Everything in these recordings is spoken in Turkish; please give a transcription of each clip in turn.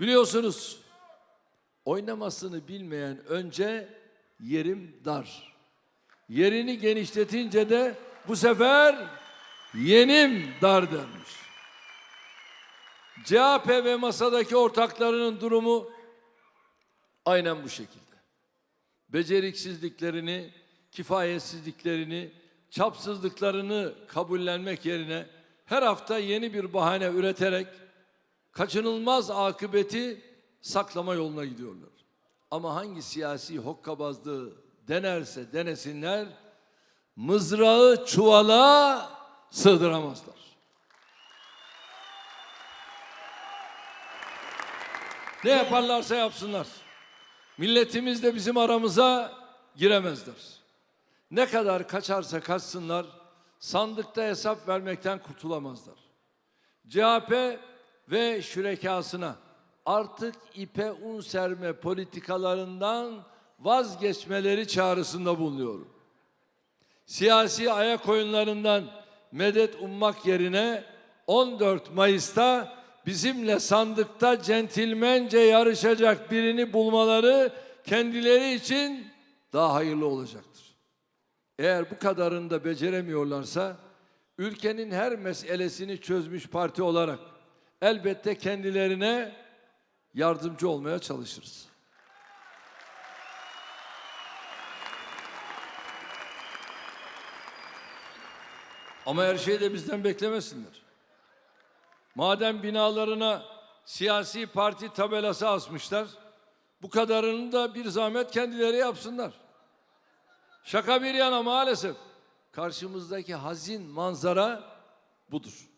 Biliyorsunuz oynamasını bilmeyen önce yerim dar. Yerini genişletince de bu sefer yenim dar denmiş. CHP ve masadaki ortaklarının durumu aynen bu şekilde. Beceriksizliklerini, kifayetsizliklerini, çapsızlıklarını kabullenmek yerine her hafta yeni bir bahane üreterek kaçınılmaz akıbeti saklama yoluna gidiyorlar. Ama hangi siyasi hokkabazlığı denerse denesinler mızrağı çuvala sığdıramazlar. Ne yaparlarsa yapsınlar. Milletimiz de bizim aramıza giremezler. Ne kadar kaçarsa kaçsınlar sandıkta hesap vermekten kurtulamazlar. CHP ve şürekasına artık ipe un serme politikalarından vazgeçmeleri çağrısında bulunuyorum. Siyasi ayak oyunlarından medet ummak yerine 14 Mayıs'ta bizimle sandıkta centilmence yarışacak birini bulmaları kendileri için daha hayırlı olacaktır. Eğer bu kadarını da beceremiyorlarsa ülkenin her meselesini çözmüş parti olarak elbette kendilerine yardımcı olmaya çalışırız. Ama her şeyi de bizden beklemesinler. Madem binalarına siyasi parti tabelası asmışlar, bu kadarını da bir zahmet kendileri yapsınlar. Şaka bir yana maalesef karşımızdaki hazin manzara budur.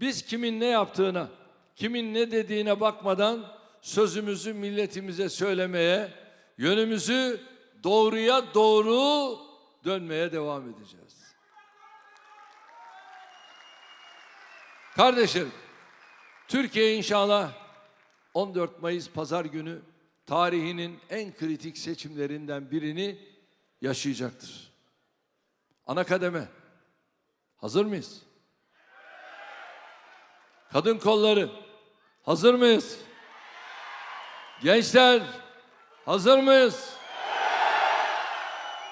Biz kimin ne yaptığına, kimin ne dediğine bakmadan sözümüzü milletimize söylemeye, yönümüzü doğruya doğru dönmeye devam edeceğiz. Kardeşlerim, Türkiye inşallah 14 Mayıs pazar günü tarihinin en kritik seçimlerinden birini yaşayacaktır. Ana kademe. Hazır mıyız? Kadın kolları. Hazır mıyız? Gençler hazır mıyız?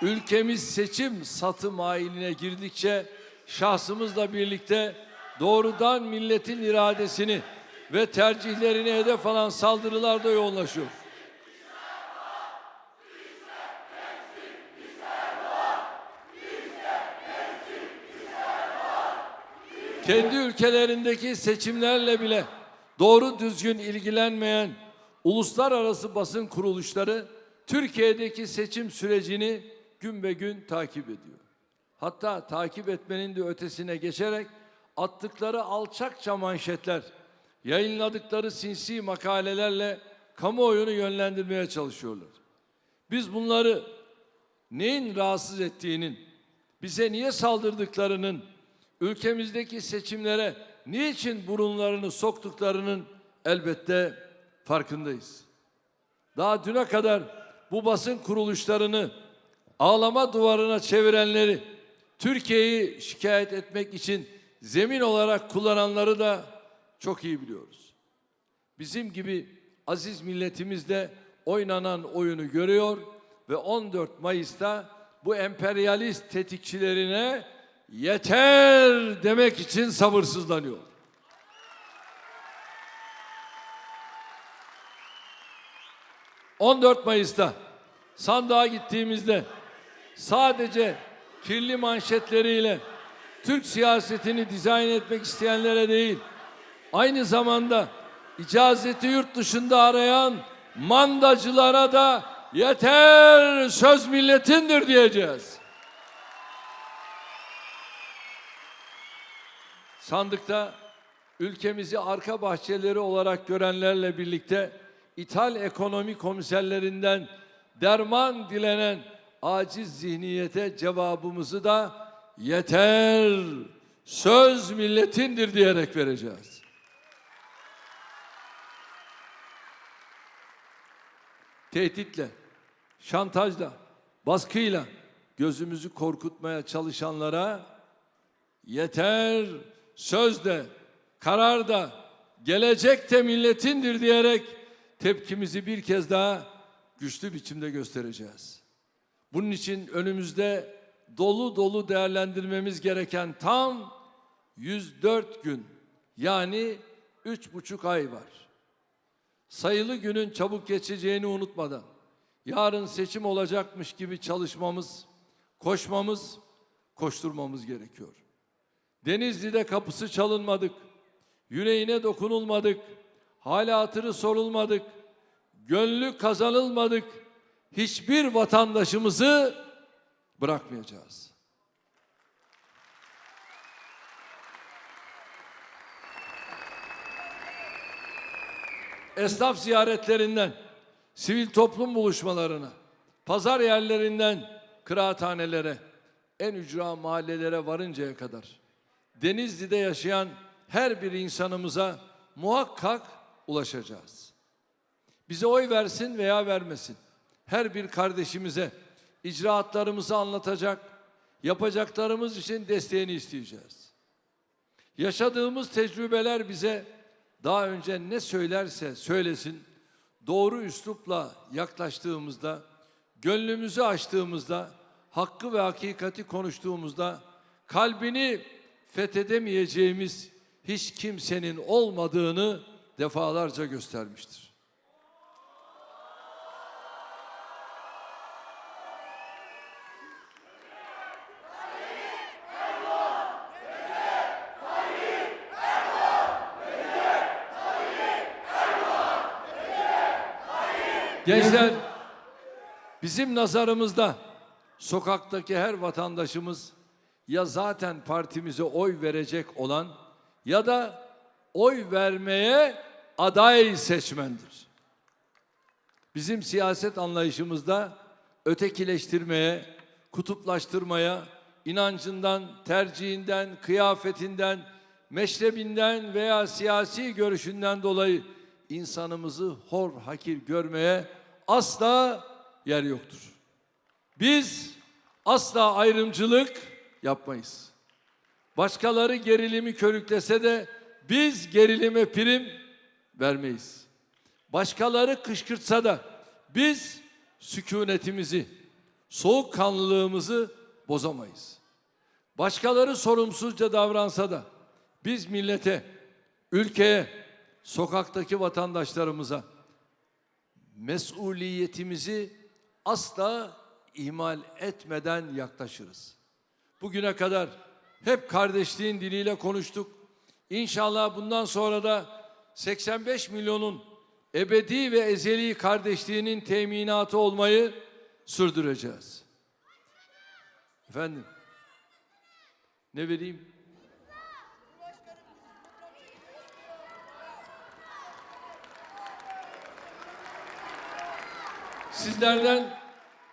Ülkemiz seçim satı mailine girdikçe şahsımızla birlikte doğrudan milletin iradesini ve tercihlerini hedef alan saldırılarda yoğunlaşıyor. Kendi ülkelerindeki seçimlerle bile doğru düzgün ilgilenmeyen uluslararası basın kuruluşları Türkiye'deki seçim sürecini gün be gün takip ediyor. Hatta takip etmenin de ötesine geçerek attıkları alçakça manşetler, yayınladıkları sinsi makalelerle kamuoyunu yönlendirmeye çalışıyorlar. Biz bunları neyin rahatsız ettiğinin, bize niye saldırdıklarının ülkemizdeki seçimlere niçin burunlarını soktuklarının elbette farkındayız. Daha düne kadar bu basın kuruluşlarını ağlama duvarına çevirenleri, Türkiye'yi şikayet etmek için zemin olarak kullananları da çok iyi biliyoruz. Bizim gibi aziz milletimiz de oynanan oyunu görüyor ve 14 Mayıs'ta bu emperyalist tetikçilerine yeter demek için sabırsızlanıyor. ...14 Mayıs'ta sandığa gittiğimizde... ...sadece kirli manşetleriyle... ...Türk siyasetini dizayn etmek isteyenlere değil... ...aynı zamanda icazeti yurt dışında arayan... ...mandacılara da yeter söz milletindir diyeceğiz. Sandıkta ülkemizi arka bahçeleri olarak görenlerle birlikte ithal ekonomi komiserlerinden derman dilenen aciz zihniyete cevabımızı da yeter söz milletindir diyerek vereceğiz. Tehditle, şantajla, baskıyla gözümüzü korkutmaya çalışanlara yeter sözde, kararda, gelecek de milletindir diyerek tepkimizi bir kez daha güçlü biçimde göstereceğiz. Bunun için önümüzde dolu dolu değerlendirmemiz gereken tam 104 gün yani üç buçuk ay var. Sayılı günün çabuk geçeceğini unutmadan yarın seçim olacakmış gibi çalışmamız, koşmamız, koşturmamız gerekiyor. Denizli'de kapısı çalınmadık, yüreğine dokunulmadık, hala hatırı sorulmadık, gönlü kazanılmadık. Hiçbir vatandaşımızı bırakmayacağız. esnaf ziyaretlerinden, sivil toplum buluşmalarına, pazar yerlerinden kıraathanelere, en ücra mahallelere varıncaya kadar Denizli'de yaşayan her bir insanımıza muhakkak ulaşacağız. Bize oy versin veya vermesin. Her bir kardeşimize icraatlarımızı anlatacak, yapacaklarımız için desteğini isteyeceğiz. Yaşadığımız tecrübeler bize daha önce ne söylerse söylesin doğru üslupla yaklaştığımızda, gönlümüzü açtığımızda, hakkı ve hakikati konuştuğumuzda kalbini fethedemeyeceğimiz hiç kimsenin olmadığını defalarca göstermiştir. Gençler bizim nazarımızda sokaktaki her vatandaşımız ya zaten partimize oy verecek olan ya da oy vermeye aday seçmendir. Bizim siyaset anlayışımızda ötekileştirmeye, kutuplaştırmaya, inancından, tercihinden, kıyafetinden, meşrebinden veya siyasi görüşünden dolayı insanımızı hor hakir görmeye asla yer yoktur. Biz asla ayrımcılık yapmayız. Başkaları gerilimi körüklese de biz gerilime prim vermeyiz. Başkaları kışkırtsa da biz sükunetimizi, soğukkanlılığımızı bozamayız. Başkaları sorumsuzca davransa da biz millete, ülkeye, sokaktaki vatandaşlarımıza mesuliyetimizi asla ihmal etmeden yaklaşırız. Bugüne kadar hep kardeşliğin diliyle konuştuk. İnşallah bundan sonra da 85 milyonun ebedi ve ezeli kardeşliğinin teminatı olmayı sürdüreceğiz. Efendim, ne vereyim? Sizlerden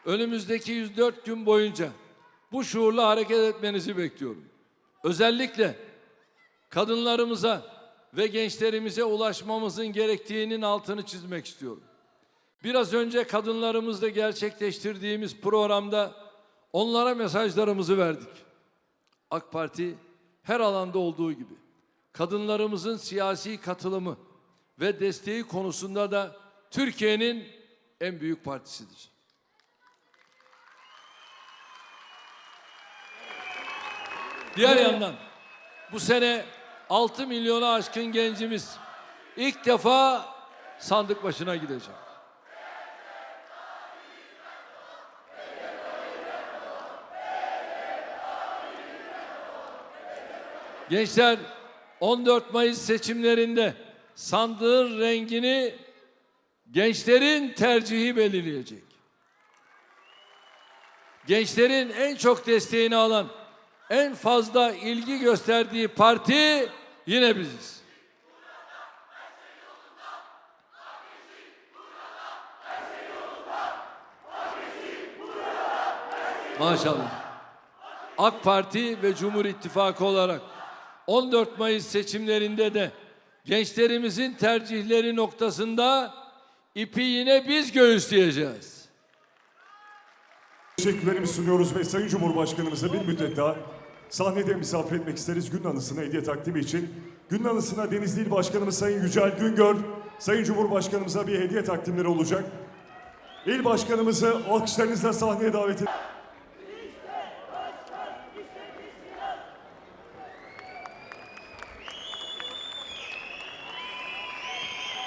önümüzdeki 104 gün boyunca bu şuurla hareket etmenizi bekliyorum. Özellikle kadınlarımıza ve gençlerimize ulaşmamızın gerektiğinin altını çizmek istiyorum. Biraz önce kadınlarımızla gerçekleştirdiğimiz programda onlara mesajlarımızı verdik. AK Parti her alanda olduğu gibi kadınlarımızın siyasi katılımı ve desteği konusunda da Türkiye'nin en büyük partisidir. Diğer yandan bu sene 6 milyona aşkın gencimiz ilk defa sandık başına gidecek. Gençler 14 Mayıs seçimlerinde sandığın rengini gençlerin tercihi belirleyecek. Gençlerin en çok desteğini alan, en fazla ilgi gösterdiği parti yine biziz. Maşallah. AK Parti ve Cumhur İttifakı olarak 14 Mayıs seçimlerinde de gençlerimizin tercihleri noktasında ipi yine biz göğüsleyeceğiz. Teşekkürlerimizi sunuyoruz ve Sayın Cumhurbaşkanımıza bir müddet daha sahnede misafir etmek isteriz. Gün anısına hediye takdimi için Günün anısına Denizli İl Başkanımız Sayın Yücel Güngör, Sayın Cumhurbaşkanımıza bir hediye takdimleri olacak. İl Başkanımızı alkışlarınızla sahneye davet ediyorum.